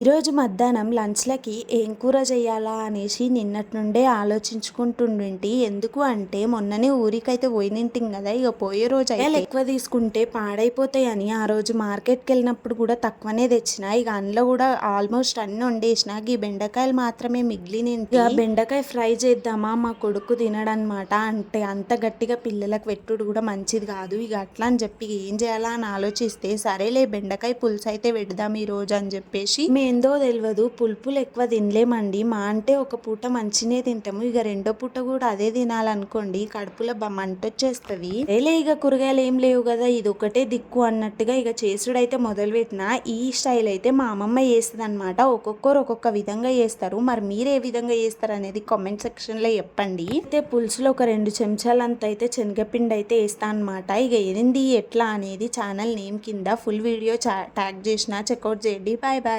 ఈరోజు మధ్యాహ్నం లంచ్లకి ఏం కూర చేయాలా అనేసి నిన్నటి నుండే ఆలోచించుకుంటుండేంటి. ఎందుకు అంటే మొన్ననే ఊరికైతే పోయినింటిం కదా ఇక పోయే రోజు అయితే ఎక్కువ తీసుకుంటే పాడైపోతాయని ఆ రోజు మార్కెట్కి వెళ్ళినప్పుడు కూడా తక్కువనే తెచ్చిన. ఇక అందులో కూడా ఆల్మోస్ట్ అన్ని వండేసిన. ఈ బెండకాయలు మాత్రమే మిగిలినంటి ఇక బెండకాయ ఫ్రై చేద్దామా మా కొడుకు తినడనమాట అంటే అంత గట్టిగా పిల్లలకు పెట్టుడు కూడా మంచిది కాదు. ఇక అట్లా అని చెప్పి ఏం చేయాలా అని ఆలోచిస్తే సరేలే బెండకాయ పులుసు అయితే పెడదాం ఈ రోజు అని చెప్పేసి ఏందో తెలియదు పులుపులు ఎక్కువ తినలేమండి. మా అంటే ఒక పూట మంచినే తింటాము. ఇక రెండో పూట కూడా అదే తినాలనుకోండి. కడుపులో బ- మంట వచ్చేస్తుంది ఏలే ఇక కూరగాయలు ఏం లేవు కదా ఇది ఒకటే దిక్కు అన్నట్టుగా ఇక చేసుడైతే మొదలు పెట్టిన ఈ స్టైల్ అయితే మా అమ్మమ్మ చేస్తుంది అనమాట ఒక్కొక్కరు ఒక్కొక్క విధంగా చేస్తారు. మరి మీరు ఏ విధంగా చేస్తారు అనేది కామెంట్ సెక్షన్లో చెప్పండి. అయితే పులుసులో ఒక రెండు చెంచాలంత అయితే శనగపిండి అయితే వేస్తా అనమాట ఇక ఏంది ఎట్లా అనేది ఛానల్ నేమ్ కింద ఫుల్ వీడియో ట్యాగ్ చేసిన చెక్అవుట్ చేయండి. Bye bye.